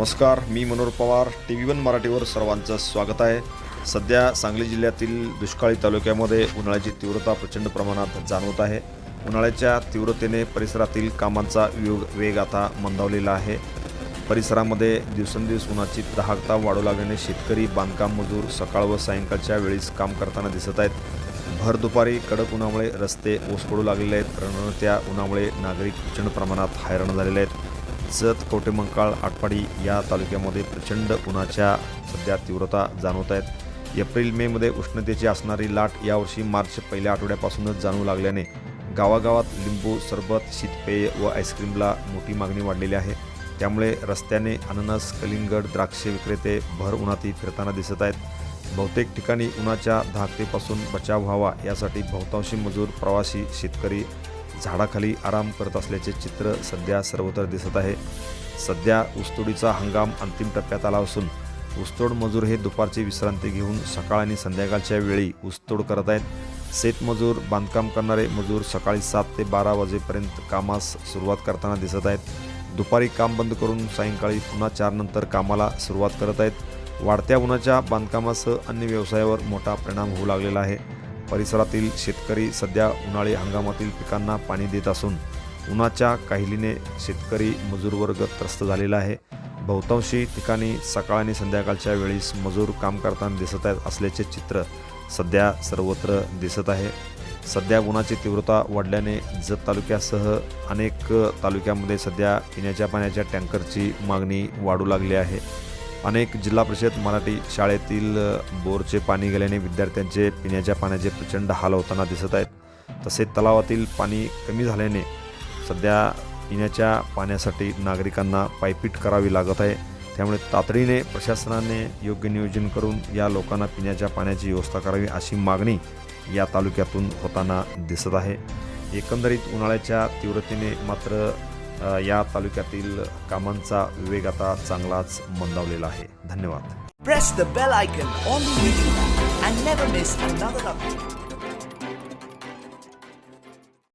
नमस्कार मी Manohar Pawar. T V one मराठीवर सर्वांचं स्वागत आहे. सध्या सांगली जिल्ह्यातील दुष्काळी तालुक्यामध्ये उन्हाळ्याची तीव्रता प्रचंड प्रमाणात जाणवत आहे. उन्हाळ्याच्या तीव्रतेने परिसरातील कामांचा योग वेग आता मंदावलेला आहे. परिसरामध्ये दिवसेंदिवस उन्हाची दाहकता वाढू लागल्याने शेतकरी बांधकाम मजूर सकाळ व सायंकाळच्या वेळीस काम करताना दिसत आहेत. भर दुपारी कडक उन्हामुळे रस्ते ओस पडू लागलेले आहेत. रणत्या उन्हामुळे नागरिक प्रचंड प्रमाणात हैराण झालेले आहेत. जत कवटेमंकाळ आटपाडी या तालुक्यामध्ये प्रचंड उन्हाच्या सध्या तीव्रता जाणवत आहेत. एप्रिल मेमध्ये उष्णतेची असणारी लाट यावर्षी मार्च पहिल्या आठवड्यापासूनच जाणवू लागल्याने गावागावात लिंबू सरबत शीतपेय व आईस्क्रीमला मोठी मागणी वाढलेली आहे. त्यामुळे रस्त्याने अननस कलिंगड द्राक्ष विक्रेते भर उन्हाती फिरताना दिसत आहेत. बहुतेक ठिकाणी उन्हाच्या धाकतेपासून बचाव व्हावा यासाठी बहुतांशी मजूर प्रवासी शेतकरी झाडाखाली आराम करत असल्याचे चित्र सध्या सर्वत्र दिसत आहे. सध्या ऊसतोडीचा हंगाम अंतिम टप्प्यात आला असून ऊसतोड मजूर हे दुपारची विश्रांती घेऊन सकाळ आणि संध्याकाळच्या वेळी ऊसतोड करत आहेत. शेतमजूर बांधकाम करणारे मजूर सकाळी सात ते बारा वाजेपर्यंत कामास सुरुवात करताना दिसत आहेत. दुपारी काम बंद करून सायंकाळी पुन्हा चारनंतर कामाला सुरुवात करत आहेत. वाढत्या उन्हाच्या बांधकामासह अन्य व्यवसायावर मोठा परिणाम होऊ लागलेला आहे. परिसरातील शेतकरी सध्या उन्हाळी हंगामातील पिकांना पाणी देत असून उन्हाच्या काहिलीने शेतकरी मजूर वर्ग त्रस्त झालेला आहे. बहुतांशी ठिकाणी सकाळ आणि संध्याकाळच्या वेळीस मजूर काम करताना दिसत आहेत असल्याचे चित्र सध्या सर्वत्र दिसत आहे. सध्या उन्हाची तीव्रता वाढल्याने जत तालुक्यासह अनेक तालुक्यामध्ये सध्या पिण्याच्या पाण्याच्या टँकरची मागणी वाढू लागली आहे. अनेक जिल्हा परिषद मराठी शाळेतील बोरचे पाणी गेल्याने विद्यार्थ्यांचे पिण्याच्या पाण्याचे प्रचंड हाल होताना दिसत आहेत. तसेच तलावातील पाणी कमी झाल्याने सध्या पिण्याच्या पाण्यासाठी नागरिकांना पायपीट करावी लागत आहे. त्यामुळे तातडीने प्रशासनाने योग्य नियोजन करून या लोकांना पिण्याच्या पाण्याची व्यवस्था करावी अशी मागणी या तालुक्यातून होताना दिसत आहे. एकंदरीत उन्हाळ्याच्या तीव्रतेने मात्र या तालुक्यातील कामांचा वेग आता चांगलाच मंदावलेला आहे. धन्यवाद. Press the bell icon on the and never miss another update